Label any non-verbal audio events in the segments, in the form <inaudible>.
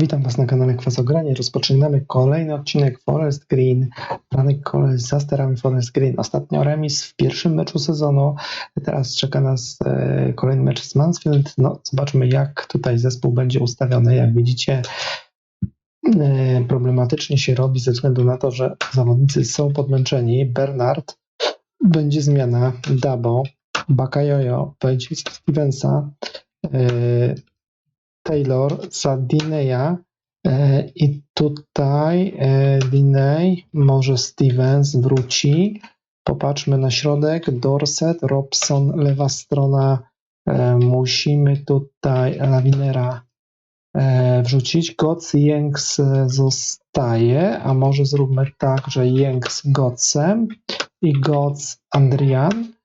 Witam Was na kanale Kwasogranie. Rozpoczynamy kolejny odcinek Forest Green. Franek Kole za sterami Forest Green. Ostatnio remis w pierwszym meczu sezonu. Teraz czeka nas e, kolejny mecz z Mansfield. No, zobaczmy jak tutaj zespół będzie ustawiony. Jak widzicie, e, problematycznie się robi ze względu na to, że zawodnicy są podmęczeni. Bernard, będzie zmiana. Dabo, Bakajojo, wejdzie Stevensa. Taylor za Dineya e, i tutaj e, Diney, może Stevens wróci. Popatrzmy na środek. Dorset, Robson, lewa strona. E, musimy tutaj Lawinera wrzucić. Goc Jenks zostaje, a może zróbmy tak, że Jenks Gocem i Goc Andrian.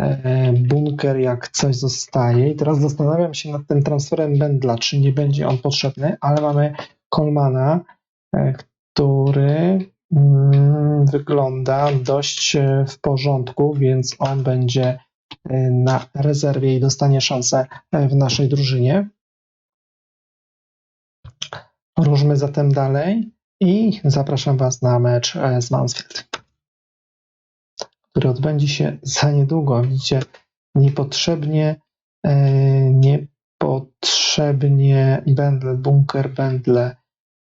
E, Bunker jak coś zostaje. I teraz zastanawiam się nad tym transferem Bendla, czy nie będzie on potrzebny, ale mamy Kolmana, e, który mm, wygląda dość e, w porządku, więc on będzie na rezerwie i dostanie szansę w naszej drużynie. Ruszmy zatem dalej i zapraszam Was na mecz z Mansfield który odbędzie się za niedługo. Widzicie, niepotrzebnie, e, niepotrzebnie Bendle, bunker Bendle,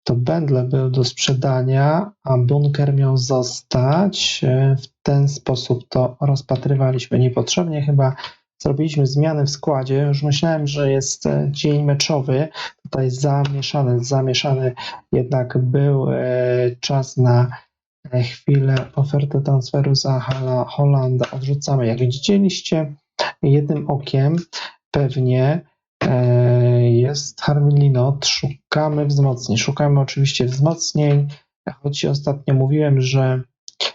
to Bendle był do sprzedania, a bunker miał zostać. E, W ten sposób to rozpatrywaliśmy niepotrzebnie. Chyba zrobiliśmy zmiany w składzie. Już myślałem, że jest e, dzień meczowy. Tutaj zamieszany, zamieszany jednak był czas na chwilę ofertę transferu za Holanda odrzucamy. Jak widzieliście jednym okiem pewnie e, jest Harmilino. Szukamy wzmocnień. Szukamy oczywiście wzmocnień, choć ostatnio mówiłem, że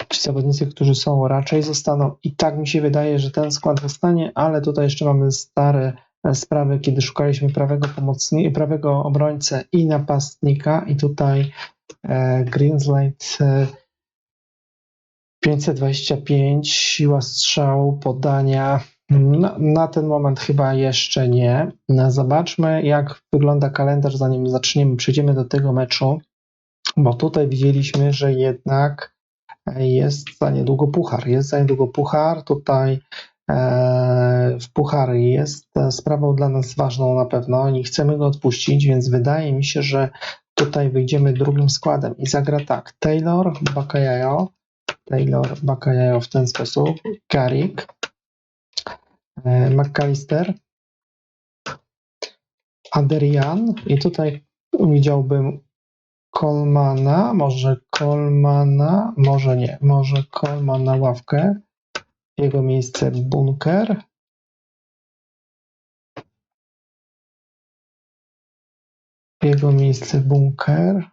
ci zawodnicy, którzy są raczej zostaną i tak mi się wydaje, że ten skład zostanie, ale tutaj jeszcze mamy stare e, sprawy, kiedy szukaliśmy prawego pomocnika, prawego obrońcę i napastnika i tutaj e, Greenslade e, 525, siła strzału, podania. Na, ten moment chyba jeszcze nie. No, Zobaczmy, jak wygląda kalendarz, zanim zaczniemy, przejdziemy do tego meczu, bo tutaj widzieliśmy, że jednak jest za niedługo puchar. Jest za niedługo puchar. Tutaj e, w puchar jest e, sprawą dla nas ważną na pewno. Nie chcemy go odpuścić, więc wydaje mi się, że tutaj wyjdziemy drugim składem i zagra tak. Taylor, Bakajajo, Taylor, Bakajajo w ten sposób, Carrick, e, McAllister, Adrian. I tutaj widziałbym Kolmana, może Kolmana, może nie, może Kolman na ławkę, jego miejsce Bunker, jego miejsce Bunker,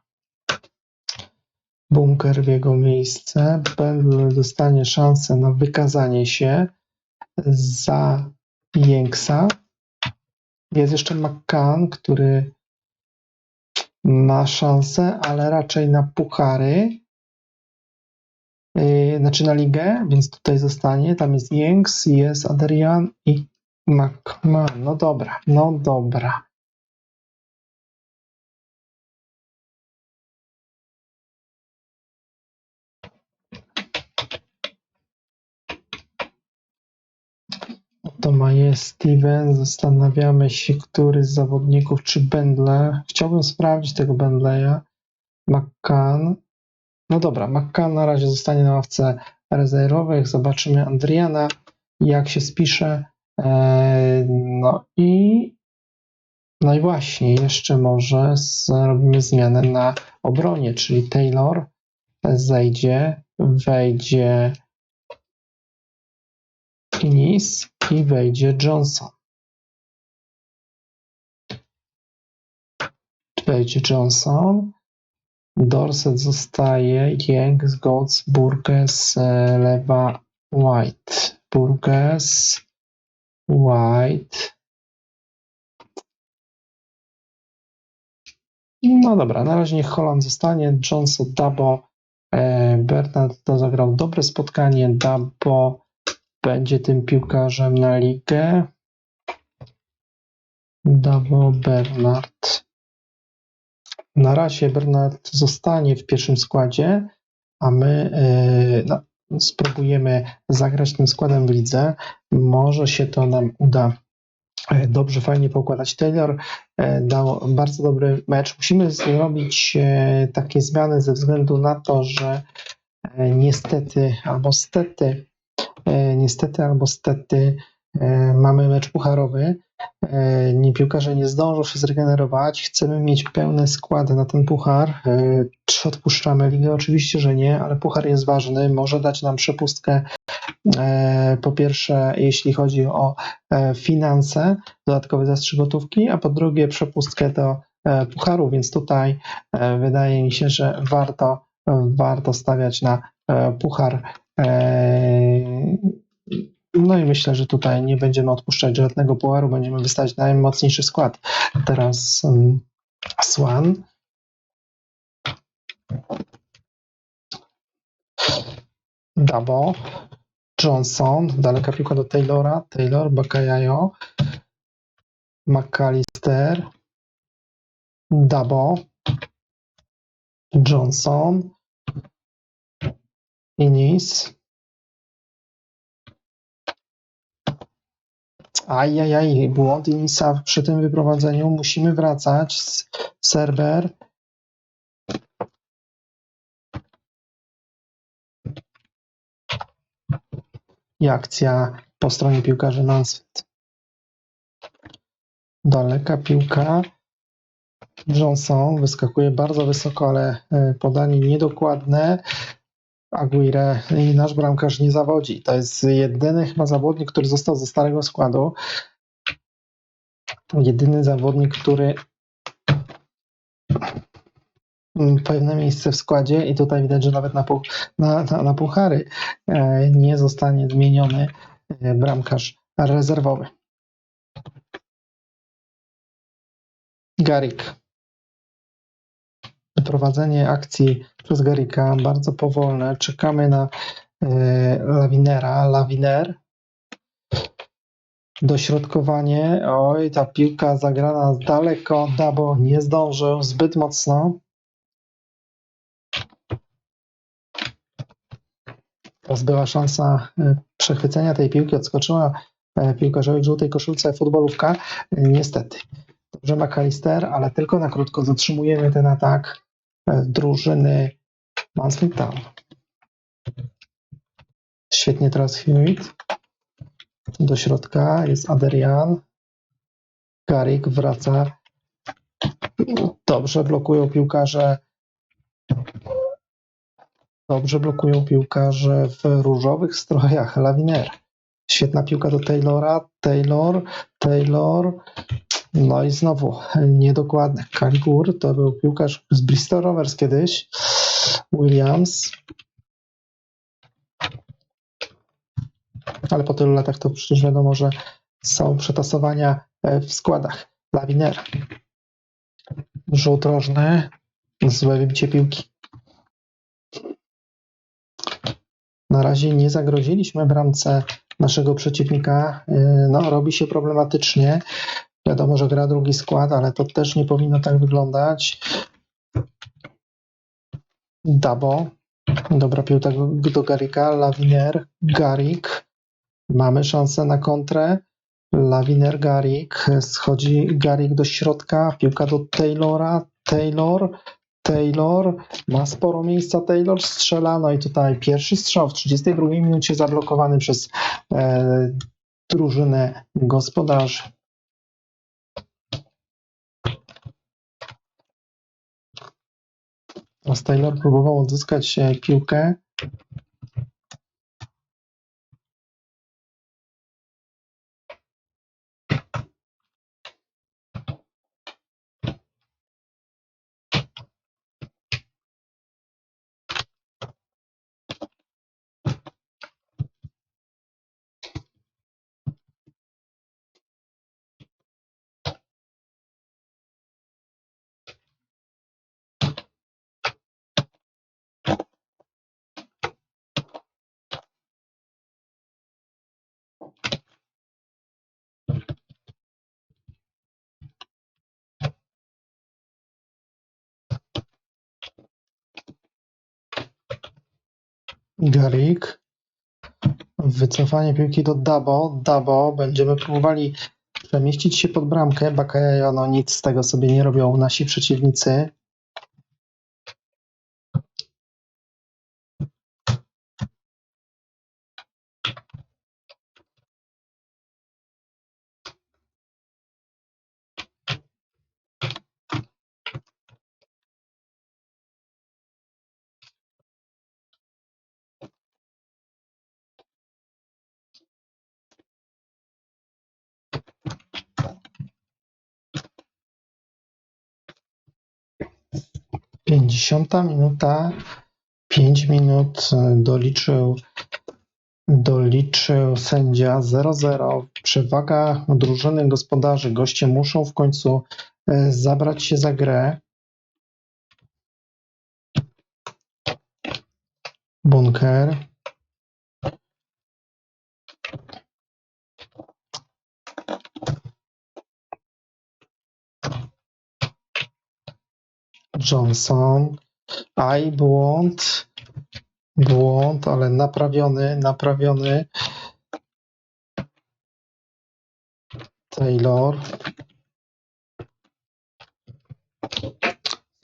Bunker w jego miejsce. Bendel dostanie szansę na wykazanie się za Jenksa. Jest jeszcze McCann, który ma szansę, ale raczej na puchary. Yy, znaczy na ligę, więc tutaj zostanie. Tam jest Jenks, jest Adrian i McMahon. No dobra, no dobra. To ma jest Steven. Zastanawiamy się, który z zawodników, czy Bendle. Chciałbym sprawdzić tego Bendleya. McCann. No dobra, McCann na razie zostanie na ławce rezerwowych. Zobaczymy Andriana, jak się spisze. Eee, No i no i właśnie, jeszcze może zrobimy zmianę na obronie, czyli Taylor zejdzie, wejdzie Innis i wejdzie Johnson. Wejdzie Johnson. Dorset zostaje. Jenks, Gods, Burgess, e, lewa White. Burgess, White. No dobra, na razie niech Holland zostanie. Johnson, Dabo, e, Bernard to zagrał dobre spotkanie. Dabo będzie tym piłkarzem na ligę. Dabo Bernard. Na razie Bernard zostanie w pierwszym składzie, a my e, no, spróbujemy zagrać tym składem w lidze. Może się to nam uda e, dobrze, fajnie poukładać. Taylor e, dał bardzo dobry mecz. Musimy zrobić takie zmiany ze względu na to, że niestety albo stety, niestety albo stety e, mamy mecz pucharowy. E, Nie, piłkarze nie zdążą się zregenerować. Chcemy mieć pełny skład na ten puchar. E, Czy odpuszczamy ligę? Oczywiście, że nie, ale puchar jest ważny. Może dać nam przepustkę. e, Po pierwsze, jeśli chodzi o e, finanse, dodatkowy zastrzyk gotówki, a po drugie przepustkę do e, pucharu, więc tutaj e, wydaje mi się, że warto, warto stawiać na e, puchar. No i myślę, że tutaj nie będziemy odpuszczać żadnego pucharu, będziemy wystawiać najmocniejszy skład. Teraz um, Swan. Dabo. Johnson. Daleka piłka do Taylora. Taylor, Bakayayo. McAllister. Dabo. Johnson. Inis. Ajajaj, błąd Inisa przy tym wyprowadzeniu. Musimy wracać. S- Serwer. I akcja po stronie piłkarzy Mansfield. Daleka piłka. Johnson wyskakuje bardzo wysoko, ale e, podanie niedokładne. Aguirre i nasz bramkarz nie zawodzi. To jest jedyny chyba zawodnik, który został ze starego składu. Jedyny zawodnik, który pewne miejsce w składzie i tutaj widać, że nawet na, pu- na, na, na puchary e, nie zostanie zmieniony e, bramkarz rezerwowy. Garik. Prowadzenie akcji przez Garika bardzo powolne. Czekamy na e, Lawinera. Lawiner. Dośrodkowanie. Oj, ta piłka zagrana daleko. Dabo nie zdążył zbyt mocno. Teraz była szansa e, przechwycenia tej piłki. Odskoczyła e, piłkarzowi w żółtej koszulce futbolówka. Niestety. Dobrze McAllister, ale tylko na krótko zatrzymujemy ten atak drużyny Mansfield. Świetnie teraz Hewitt. Do środka jest Adrian. Garik wraca. Dobrze blokują piłkarze. Dobrze blokują piłkarze w różowych strojach. Lawiner. Świetna piłka do Taylora. Taylor, Taylor. No i znowu niedokładne. Kaligur to był piłkarz z Bristol Rovers kiedyś. Williams. Ale po tylu latach to przecież wiadomo, że są przetasowania e, w składach. Lawiner. Rzut rożny. Złe wybicie piłki. Na razie nie zagroziliśmy bramce naszego przeciwnika. E, No, robi się problematycznie. Wiadomo, że gra drugi skład, ale to też nie powinno tak wyglądać. Dabo. Dobra piłka do- Garika. Lawiner. Garik. Mamy szansę na kontrę. Lawiner, Garik. Schodzi Garik do środka. Piłka do Taylora. Taylor. Taylor. Ma sporo miejsca. Taylor strzela. No i tutaj pierwszy strzał w 32 minucie zablokowany przez e, drużynę gospodarzy. Taylor próbował odzyskać e, piłkę. Garik. Wycofanie piłki do Dabo. Dabo. Będziemy próbowali przemieścić się pod bramkę. Bakajajo, no nic z tego sobie nie robią nasi przeciwnicy. Pięćdziesiąta minuta. Pięć minut e, doliczył doliczył sędzia 0-0. Przewaga drużyny gospodarzy. Goście muszą w końcu e, zabrać się za grę. Bunker. Johnson. Aj, błąd. Błąd, ale naprawiony, naprawiony. Taylor.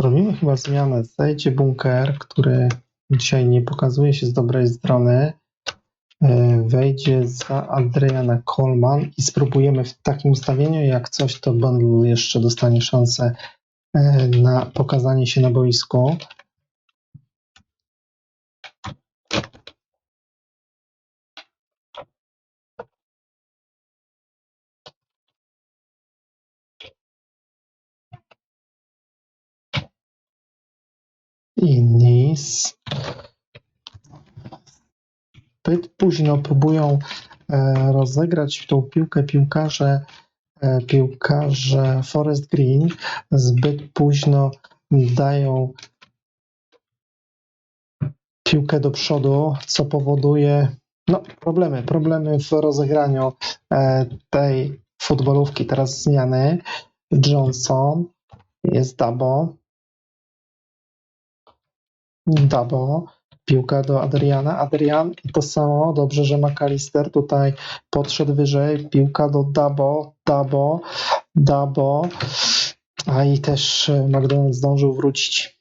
Zrobimy chyba zmianę. Zejdzie bunker, który dzisiaj nie pokazuje się z dobrej strony. E, Wejdzie za Adriana Coleman i spróbujemy w takim ustawieniu. Jak coś, to Bundle jeszcze dostanie szansę na pokazanie się na boisku. i Nis. Zbyt późno próbują e, rozegrać tą piłkę piłkarze, e, piłkarze Forest Green. Zbyt późno dają piłkę do przodu, co powoduje no, problemy, problemy w rozegraniu e, tej futbolówki. Teraz zmiany. Johnson, jest Dabo. Dabo, piłka do Adriana. Adrian to samo. Dobrze, że McAllister tutaj podszedł wyżej. Piłka do Dabo, Dabo, Dabo. A i też e, McDonald zdążył wrócić.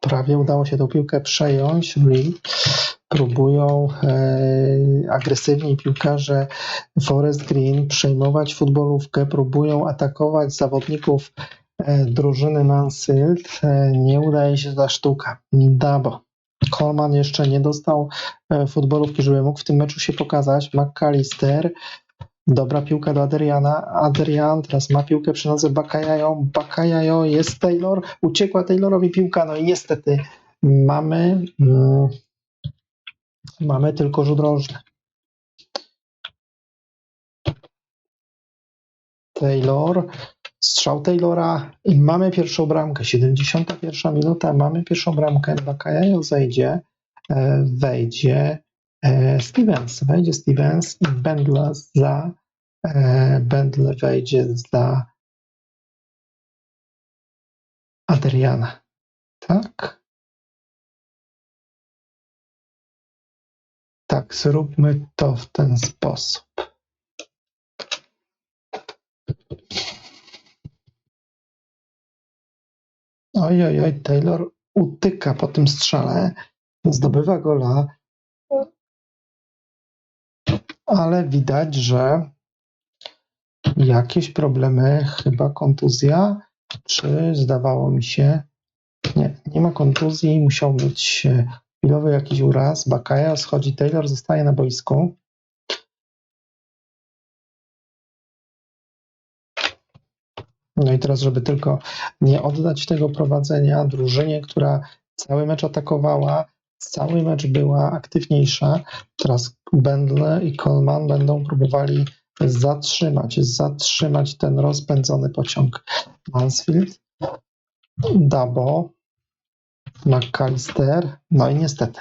Prawie udało się tą piłkę przejąć. Lee. Próbują e, agresywni piłkarze Forest Green przejmować futbolówkę, próbują atakować zawodników e, drużyny Mansfield. E, nie udaje się ta sztuka. Dabo. Coleman jeszcze nie dostał futbolówki, żeby mógł w tym meczu się pokazać. McAllister. Dobra piłka do Adriana. Adrian teraz ma piłkę przy nodze Bakajajo. Bakajajo jest Taylor. Uciekła Taylorowi piłka. No i niestety mamy, mm, mamy tylko rzut rożny. Taylor. Strzał Taylora i mamy pierwszą bramkę. 71 minuta. Mamy pierwszą bramkę. Bakajajo zejdzie. e, Wejdzie e, Stevens. Wejdzie Stevens i Bendle za e, Bendle wejdzie za Adriana. Tak? Tak, zróbmy to w ten sposób. Oj, oj, Taylor utyka po tym strzale, zdobywa gola, ale widać, że jakieś problemy, chyba kontuzja, czy zdawało mi się, nie, nie ma kontuzji, musiał być chwilowy jakiś uraz, Bakaja schodzi, Taylor zostaje na boisku. No i teraz, żeby tylko nie oddać tego prowadzenia drużynie, która cały mecz atakowała, cały mecz była aktywniejsza. Teraz Bendle i Coleman będą próbowali zatrzymać, zatrzymać ten rozpędzony pociąg Mansfield. Dabo, McAllister, no i niestety.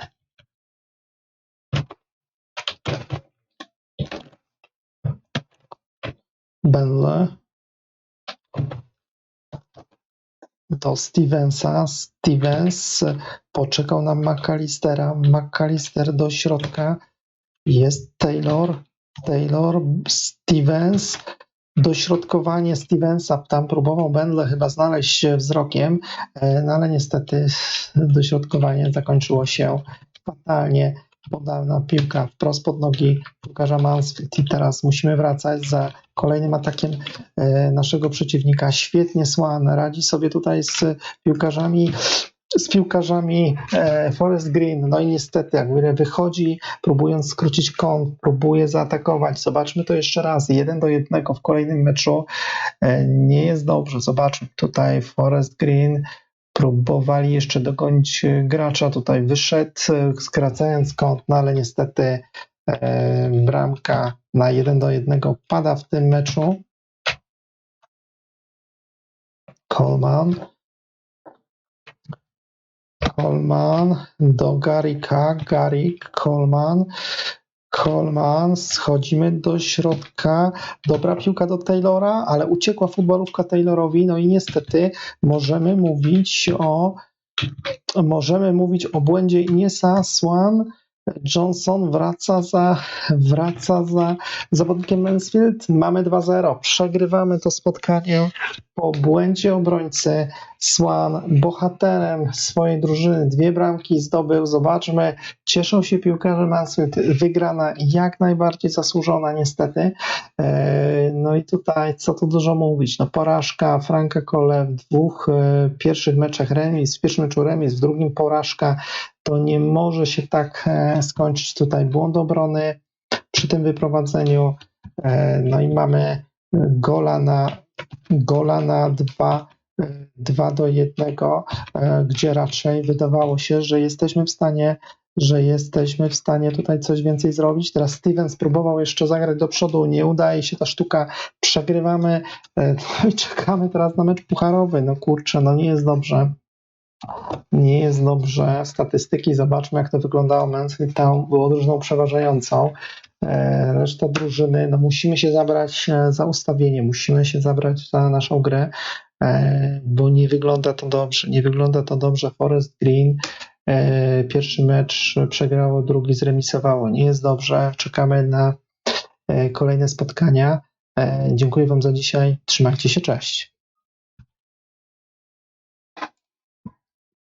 Benle do Stevensa. Stevens poczekał na McAllistera. McAllister do środka. Jest Taylor. Taylor, Stevens. Dośrodkowanie Stevensa. Tam próbował Benle chyba znaleźć wzrokiem, e, no ale niestety dośrodkowanie zakończyło się fatalnie. Podana piłka wprost pod nogi piłkarza Mansfield i teraz musimy wracać za kolejnym atakiem e, naszego przeciwnika. Świetnie Swan radzi sobie tutaj z piłkarzami z piłkarzami e, Forest Green. No i niestety, jak wychodzi, próbując skrócić kąt, próbuje zaatakować. Zobaczmy to jeszcze raz. Jeden do jednego w kolejnym meczu e, nie jest dobrze. Zobaczmy tutaj Forest Green. Próbowali jeszcze dogonić gracza, tutaj wyszedł, e, skracając kąt, no ale niestety bramka na 1 do 1 pada w tym meczu. Coleman. Coleman do Garika. Garik, Coleman. Coleman, schodzimy do środka. Dobra piłka do Taylora, ale uciekła futbolówka Taylorowi. No i niestety możemy mówić o możemy mówić o błędzie Iniesa. Swan Johnson wraca za, wraca za zawodnikiem Mansfield. Mamy 2-0. Przegrywamy to spotkanie po błędzie obrońcy. Swan bohaterem swojej drużyny dwie bramki zdobył. Zobaczmy, cieszą się piłkarze Mansfield. Wygrana jak najbardziej zasłużona niestety. E, No i tutaj co tu dużo mówić. No porażka Franka Kole w dwóch e, pierwszych meczach remis, w pierwszym meczu remis, w drugim porażka. To nie może się tak e, skończyć tutaj błąd obrony przy tym wyprowadzeniu. No i mamy gola na gola na 2, 2 do 1, gdzie raczej wydawało się, że jesteśmy w stanie że jesteśmy w stanie tutaj coś więcej zrobić. Teraz Steven spróbował jeszcze zagrać do przodu, nie udaje się ta sztuka, przegrywamy e, <laughs> no i czekamy teraz na mecz pucharowy. No kurczę, no nie jest dobrze. Nie jest dobrze. Statystyki, zobaczmy jak to wyglądało. Mansfield tam było drużyną przeważającą. E, Reszta drużyny, no musimy się zabrać e, za ustawienie, musimy się zabrać za naszą grę, e, bo nie wygląda to dobrze. Nie wygląda to dobrze. Forest Green e, pierwszy mecz przegrało, drugi zremisowało. Nie jest dobrze. Czekamy na e, kolejne spotkania. E, Dziękuję Wam za dzisiaj. Trzymajcie się, cześć.